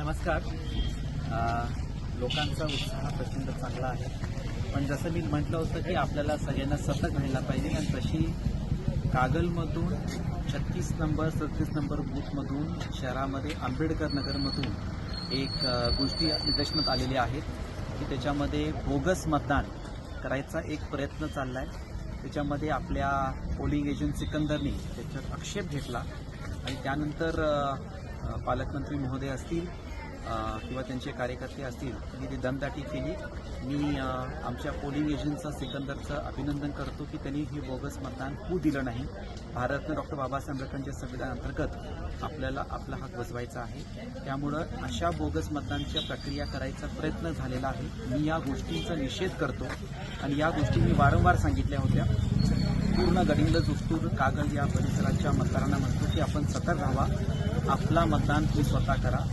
नमस्कार. लोकांचा उत्साह प्रचंड चांगला आहे. पण जसं मी म्हटलं होतं की आपल्याला सगळ्यांना सतत व्हायला पाहिजे आणि तशी कागलमधून छत्तीस नंबर सदतीस नंबर बूथमधून शहरामध्ये आंबेडकर नगरमधून एक गोष्टी निदर्शनात आलेल्या आहेत की त्याच्यामध्ये बोगस मतदान करायचा एक प्रयत्न चालला आहे त्याच्यामध्ये आपल्या पोलिंग एजंट सिकंदरनी त्याच्यात आक्षेप घेतला आणि त्यानंतर पालकमंत्री महोदय असतील किंवा त्यांचे कार्यकर्ते असतील त्यांनी ती दमदाटी केली. मी आमच्या पोलिंग एजंटचा सिकंदरचं अभिनंदन करतो की त्यांनी हे बोगस मतदान होऊ दिलं नाही. भारतनं डॉक्टर बाबासाहेब आंबेडकरांच्या संविधान अंतर्गत आपल्याला आपला हक बजवायचा आहे. त्यामुळं अशा बोगस मतदानच्या प्रक्रिया करायचा प्रयत्न झालेला आहे. मी या गोष्टींचा निषेध करतो आणि या गोष्टी मी वारंवार सांगितल्या होत्या. पूर्ण गडिंगलज उस्तूर कागल या परिसराच्या मतदारांना म्हणतो की आपण सतर्क राहावा. आपला मतदान तुम्ही स्वतः करा.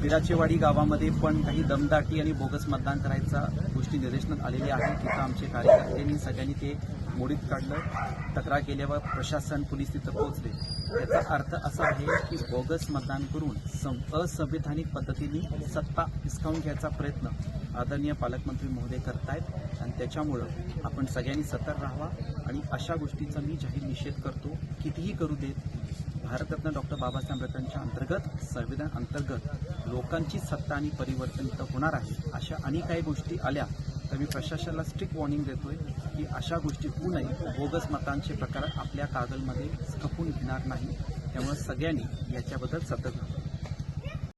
विराचेवाडी गावामध्ये पण काही दमदाटी आणि बोगस मतदान करायचा गोष्टी निदर्शनात आलेल्या आहेत. तिथं आमचे कार्यकर्त्यांनी सगळ्यांनी ते मोडीत काढलं तक्रार केल्यावर प्रशासन पोलीस तिथं पोहोचले. याचा अर्थ असा आहे की बोगस मतदान करून असंवैधानिक असंविधानिक पद्धतीने सत्ता हिसकावून घ्यायचा प्रयत्न आदरणीय पालकमंत्री महोदय करतायत आणि त्याच्यामुळं आपण सगळ्यांनी सतर्क राहावा आणि अशा गोष्टीचा मी जाहीर निषेध करतो. कितीही करू देत भारतरत्न डॉक्टर बाबासाहेब आंबेडकरांच्या अंतर्गत संविधान अंतर्गत लोकांची सत्ता आणि परिवर्तन इथं होणार आहे अशा अनेक काही गोष्टी आल्या. तर मी प्रशासनाला स्ट्रिक्ट वॉर्निंग देतोय की अशा गोष्टी होऊ नये. बोगस मतांचे प्रकार आपल्या कागलमध्ये खपून घेणार नाही. त्यामुळे सगळ्यांनी याच्याबद्दल सतर्क राहावं